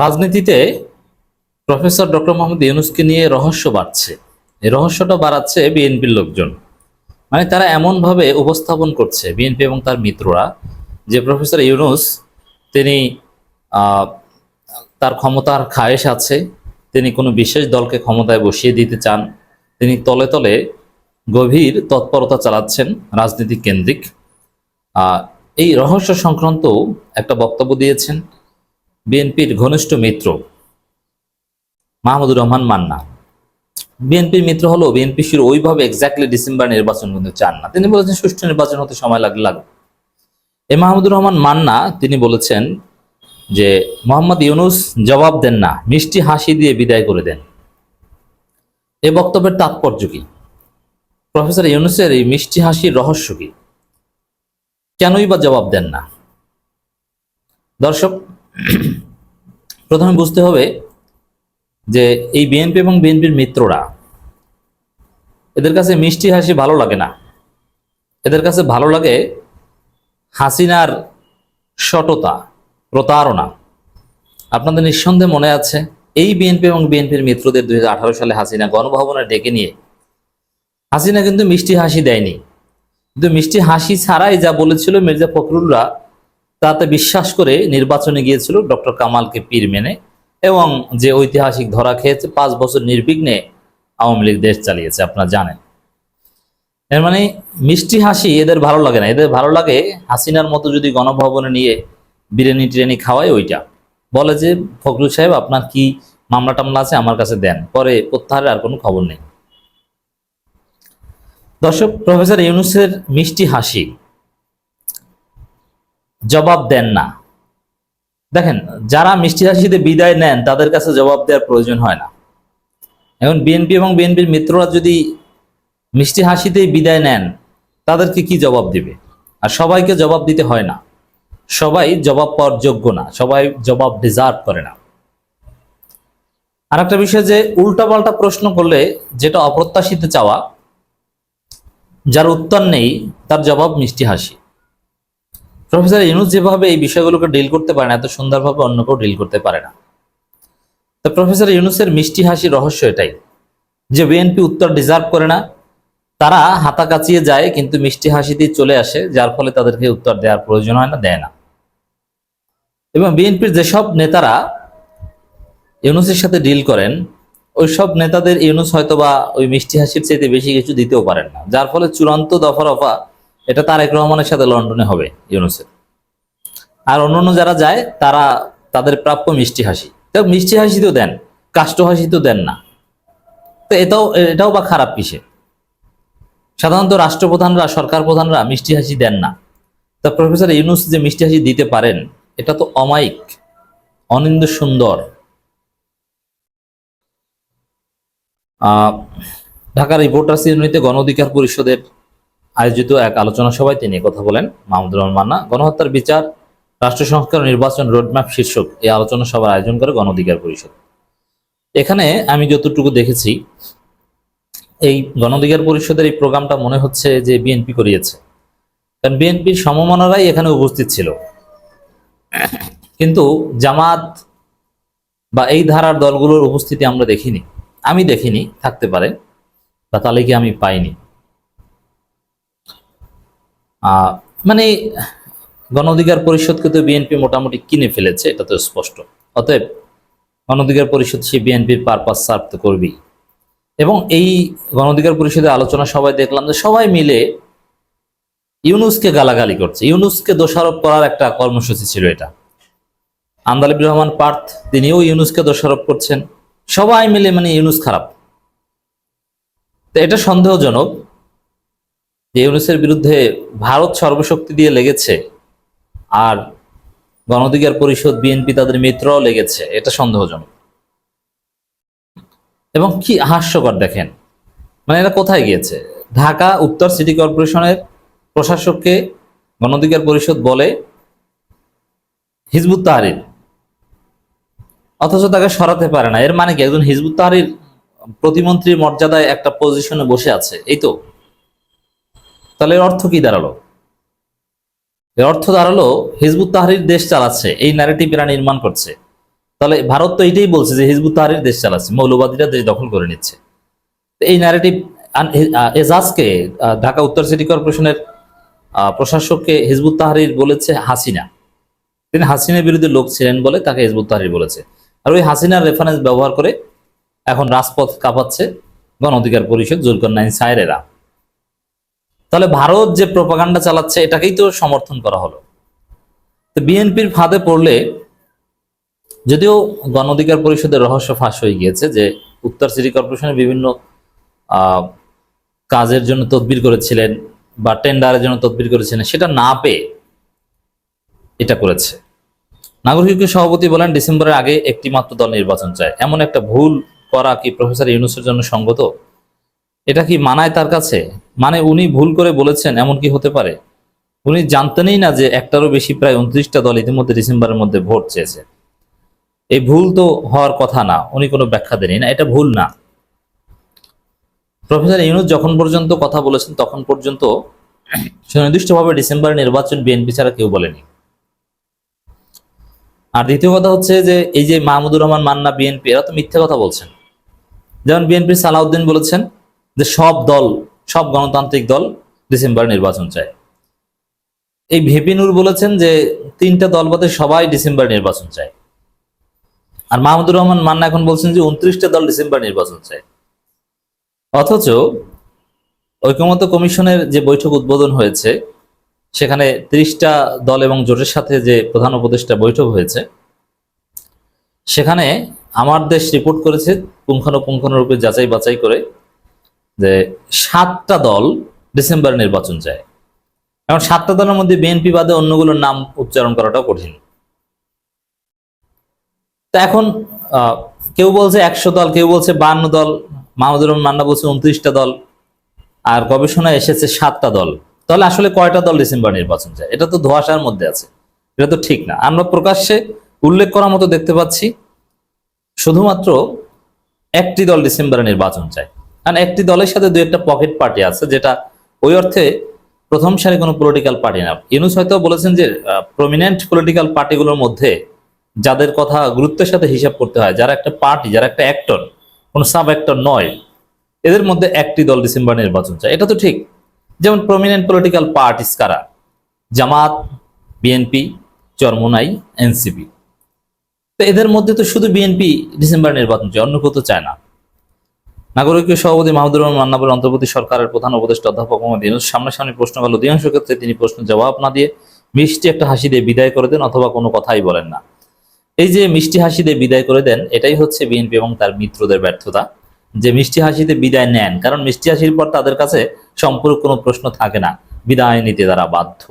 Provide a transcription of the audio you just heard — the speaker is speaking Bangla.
রাজনীতিতে প্রফেসর ডক্টর মোহাম্মদ ইউনুসকে নিয়ে রহস্য বাড়ছে। এই রহস্যটা বাড়াচ্ছে বিএনপির লোকজন। মানে তারা এমনভাবে উপস্থাপন করছে, বিএনপি এবং তার মিত্ররা, যে প্রফেসর ইউনুস তিনি তার ক্ষমতার খায়েশ আছে, তিনি কোনো বিশেষ দলকে ক্ষমতায় বসিয়ে দিতে চান, তিনি তলে তলে গভীর তৎপরতা চালাচ্ছেন রাজনীতি কেন্দ্রিক। এই রহস্য সংক্রান্ত একটা বক্তব্য দিয়েছেন। বিএনপির ঘনিষ্ঠ মিত্র মাহমুদুর রহমান মান্না। বিএনপির মিত্র হলো বিএনপি শুরু ওইভাবে এক্স্যাক্টলি ডিসেম্বর নির্বাচন কিন্তু চান না। তিনি বলেছেন সুষ্ঠু নির্বাচন হতে সময় লাগলে লাগুক এ মাহমুদুর রহমান মান্না, তিনি বলেছেন যে, মোহাম্মদ ইউনুস জবাব দেন না, মিষ্টি হাসি দিয়ে বিদায় করে দেন। এ বক্তব্যের তাৎপর্য কি? প্রফেসর ইউনুসের এই মিষ্টি হাসির রহস্য কি? কেনই বা জবাব দেন না? দর্শক প্রথমে বুঝতে হবে যে এই বিএনপি এবং বিএনপির মিত্ররা, এদের কাছে মিষ্টি হাসি ভালো লাগে না। এদের কাছে ভালো লাগে হাসিনার সটতা প্রতারণা। আপনাদের নিঃসন্দেহে মনে আছে, এই বিএনপি এবং বিএনপির মিত্রদের দুই হাজার আঠারো সালে হাসিনা গণভবনে ডেকে নিয়ে, হাসিনা কিন্তু মিষ্টি হাসি দেয়নি। কিন্তু মিষ্টি হাসি ছাড়াই যা বলেছিল মির্জা ফখরুলরা তাতে বিশ্বাস করে নির্বাচনে গিয়েছিল ডক্টর কামালকে পীর মেনে এবং যে ঐতিহাসিক ধরা খেয়েছে, পাঁচ বছর নির্বিঘ্নে আওয়ামী লীগ দেশ চালিয়েছে, আপনারা জানেন। এর মানে মিষ্টি হাসি এদের ভালো লাগে না। এদের ভালো লাগে হাসিনার মতো যদি গণভবনে নিয়ে বিরিয়ানি টিরিয়ানি খাওয়ায় ওইটা। বলে যে, ফখরুল সাহেব, আপনার কি মামলা টামলা আছে? আমার কাছে দেন। পরে প্রত্যাহারের আর কোনো খবর নেই। দর্শক, প্রফেসর ইউনুসের মিষ্টি হাসি জবাব দেন না। দেখেন, যারা মিষ্টি হাসিতে বিদায় নেন, তাদের কাছে জবাব দেওয়ার প্রয়োজন হয় না। এখন বিএনপি এবং বিএনপির মিত্ররা যদি মিষ্টি হাসিতেই বিদায় নেন, তাদেরকে কি জবাব দিবে? আর সবাইকে জবাব দিতে হয় না। সবাই জবাব পাওয়ার যোগ্য না, সবাই জবাব ডিজার্ভ করে না। আর একটা বিষয় যে, উল্টাপাল্টা প্রশ্ন করলে যেটা অপ্রত্যাশিত চাওয়া, যার উত্তর নেই, তার জবাব মিষ্টি হাসি। প্রফেসর ইউনুস যেভাবে এই বিষয়গুলোকে ডিল করতে পারে না, এত সুন্দরভাবে অন্য কেউ ডিল করতে পারে না। তো প্রফেসর ইউনুসের মিষ্টি হাসি রহস্য এটাই, যে বিএনপি উত্তর ডিজার্ভ করে না, তারা হাতা কাচিয়ে যায়, কিন্তু মিষ্টি হাসি দিয়ে চলে আসে, যার ফলে তাদেরকে উত্তর দেওয়ার প্রয়োজন হয় না, দেয় না। এবং বিএনপির যেসব নেতারা ইউনুসের সাথে ডিল করেন ওই সব নেতাদের ইউনুস হয়তোবা ওই মিষ্টি হাসির চাইতে বেশি কিছু দিতেও পারেন না, যার ফলে চূড়ান্ত দফা রফা এটা তারেক রহমানের সাথে লন্ডনে হবে, ইউনুসের। আর অন্যান্য যারা যায়, তারা তাদের প্রাপ্য মিষ্টি হাসি। তো মিষ্টি হাসি তো দেন, কাষ্ট হাসি তো দেন না। তো এটাও এটাও বা খারাপ কিসে? সাধারণত রাষ্ট্রপ্রধানরা সরকার প্রধানরা মিষ্টি হাসি দেন না। তা প্রফেসর ইউনুস যে মিষ্টি হাসি দিতে পারেন, এটা তো অমায়িক, অনিন্দ সুন্দর। ঢাকা রিপোর্টার্স ইউনিটে গণ অধিকার পরিষদের আয়োজিত এক আলোচনা সভায় তিনি কথা বলেন, মাহমুদুর রহমান মান্না, গণহত্যার বিচার রাষ্ট্র সংস্কার নির্বাচন রোডম্যাপ শীর্ষক এই আলোচনা সভার আয়োজন করে গণ অধিকার পরিষদ। এখানে আমি যতটুকু দেখেছি, এই গণ অধিকার পরিষদের এই প্রোগ্রামটা মনে হচ্ছে যে বিএনপি করিয়েছে। কারণ বিএনপির সমমনারাই এখানে উপস্থিত ছিল। কিন্তু জামাত বা এই ধারার দলগুলোর উপস্থিতি আমরা দেখিনি। আমি দেখিনি, থাকতে পারে, বা তালিকা আমি পাইনি। মানে গণ অধিকার পরিষদকে তো বিএনপি মোটামুটি কিনে ফেলেছে, এটা তো স্পষ্ট। অতএব গণ অধিকার পরিষদ সে বিএনপির পারপাস সার্ভ তো করবেই। এবং এই গণ অধিকার পরিষদের আলোচনা সবাই দেখলাম যে সবাই মিলে ইউনুসকে গালাগালি করছে। ইউনুসকে দোষারোপ করার একটা কর্মসূচি ছিল এটা। আন্দালিব রহমান পার্থ, তিনিও ইউনুসকে দোষারোপ করছেন। সবাই মিলে মানে ইউনুস খারাপ। তো এটা সন্দেহজনক। ইউনুসের বিরুদ্ধে ভারত সর্বশক্তি দিয়ে লেগেছে আর গণঅধিকার পরিষদ, বিএনপি তাদের মিত্রও লেগেছে, এটা সন্দেহজনক। এবং কি হাস্যকর দেখেন মানে এটা কোথায় গিয়েছে? ঢাকা উত্তর সিটি কর্পোরেশনের প্রশাসককে গণঅধিকার পরিষদ বলে হিজবুত তাহারির, অথচ তাকে সরাতে পারে না। এর মানে কি? একজন হিজবুত তাহারির প্রতিমন্ত্রীর মর্যাদায় একটা পজিশনে বসে আছে, এই তো? তাহলে এর অর্থ কি দাঁড়াল? এর অর্থ দাঁড়াল, হিজবুত তাহরির দেশ চালাচ্ছে, এই ন্যারেটিভ এরা নির্মাণ করছে। তাহলে ভারত তো এটাই বলছে যে হিজবুত তাহারির দেশ চালাচ্ছে, মৌলবাদীরা দেশ দখল করে নিচ্ছে। এই ন্যারেটিভ এজাজকে ঢাকা উত্তর সিটি কর্পোরেশনের প্রশাসককে হিজবুত তাহারির বলেছে হাসিনা। তিনি হাসিনার বিরুদ্ধে লোক ছিলেন বলে তাকে হিজবুত তাহারির বলেছে। আর ওই হাসিনার রেফারেন্স ব্যবহার করে এখন রাজপথ কাঁপাচ্ছে গণ অধিকার পরিষদ জুলকর নাইন সাইরেরা। তাহলে ভারত যে প্রপাগান্ডা চালাচ্ছে, এটাকেই তো সমর্থন করা হলো। তো বিএনপির ফাঁদে পড়লে যদিও গণ অধিকার পরিষদের রহস্য ফাঁস হয়ে গিয়েছে যে উত্তর সিটি কর্পোরেশনের বিভিন্ন কাজের জন্য তদবির করেছিলেন বা টেন্ডারের জন্য তদবির করেছিলেন, সেটা না পেয়ে এটা করেছে। নাগরিক সভাপতি বলেন, ডিসেম্বরের আগে একটি মাত্র দল নির্বাচন চায়। এমন একটা ভুল করা কি প্রফেসর ইউনুসের জন্য সঙ্গত? এটা কি মানায় তার কাছে? মানে উনি ভুল করে বলেছেন, এমন কি হতে পারে? উনি জানতেনই না যে একটারও বেশি প্রায় উনত্রিশটা দল ইতিমধ্যে ডিসেম্বরের মধ্যে ভোট চেয়েছে। এই ভুল তো হওয়ার কথা না, উনি কোনো ব্যাখ্যা দেনই না, এটা ভুল না। প্রফেসর ইউনুস যখন পর্যন্ত কথা বলেছেন, তখন পর্যন্ত সুনির্দিষ্টভাবে ডিসেম্বর নির্বাচন বিএনপি ছাড়া কেউ বলেনি। আর দ্বিতীয় কথা হচ্ছে যে, এই যে মাহমুদুর রহমান, মান্না, বিএনপি, এরা তো মিথ্যে কথা বলছেন। যেমন বিএনপির সালাউদ্দিন বলেছেন যে, সব দল সব গণতান্ত্রিক দল ডিসেম্বর নির্বাচন চায়। এই ভিপি ভেপিনুর বলেছেন যে তিনটা দল বাদে সবাই ডিসেম্বর নির্বাচন চায়। আর মাহমুদুর রহমান মান্না এখন বলছেন যে উনত্রিশটা দল ডিসেম্বর নির্বাচন চায়। অথচ ঐকমত্য কমিশনের যে বৈঠক উদ্বোধন হয়েছে, সেখানে ত্রিশটা দল এবং জোটের সাথে যে প্রধান উপদেষ্টা বৈঠক হয়েছে, সেখানে আমার দেশ রিপোর্ট করেছে পুঙ্খানুপুঙ্খানুরূপে যাচাই বাছাই করে যে সাতটা দল ডিসেম্বর নির্বাচন চায়। এখন সাতটা দলের মধ্যে বিএনপি বাদে অন্যগুলোর নাম উচ্চারণ করাটাও কঠিন। তা এখন কেউ বলছে একশো দল, কেউ বলছে বান্ন দল, মাহমুদুর মান্না বলছে উনত্রিশটা দল, আর গবেষণায় এসেছে সাতটা দল। তাহলে আসলে কয়টা দল ডিসেম্বর নির্বাচন চায়? এটা তো ধোয়াশার মধ্যে আছে। এটা তো ঠিক না। আমরা প্রকাশ্যে উল্লেখ করার মতো দেখতে পাচ্ছি, শুধুমাত্র একটি দল ডিসেম্বরে নির্বাচন চায়। কারণ একটি দলের সাথে দু একটা পকেট পার্টি আছে, যেটা ওই অর্থে প্রথম সারি কোনো পলিটিক্যাল পার্টি না। ইউনুস হয়তো বলেছেন যে প্রমিনেন্ট পলিটিক্যাল পার্টিগুলোর মধ্যে যাদের কথা গুরুত্বের সাথে হিসাব করতে হয়, যারা একটা পার্টি যারা একটা অ্যাক্টর কোনো সাব অ্যাক্টর নয়, এদের মধ্যে একটি দল ডিসেম্বর নির্বাচন চায়। এটা তো ঠিক। যেমন প্রমিনেন্ট পলিটিক্যাল পার্টিস কারা? জামাত বিএনপি চরমোনাই এনসিপি তো এদের মধ্যে তো শুধু বিএনপি ডিসেম্বর নির্বাচন চায়, অন্য কেউ তো চায় না। নাগরিক সভাপতি মাহমুদুর রহমান মান্নাবের অন্তর্বর্তী সরকারের প্রধান উপদেষ্টা অধ্যাপক মোহাম্মদ ইউনুস সামনাসামনি প্রশ্ন করল অধিকাংশ ক্ষেত্রে তিনি প্রশ্ন জবাব না দিয়ে মিষ্টি একটা হাসি দিয়ে বিদায় করে দেন অথবা কোনো কথাই বলেন না। এই যে মিষ্টি হাসি দিয়ে বিদায় করে দেন, এটাই হচ্ছে বিএনপি এবং তার মিত্রদের ব্যর্থতা। যে মিষ্টি হাসিতে বিদায় নেন, কারণ মিষ্টি হাসির পর তাদের কাছে সম্পূর্ণ কোনো প্রশ্ন থাকে না। বিদায় নিতে তারা বাধ্য।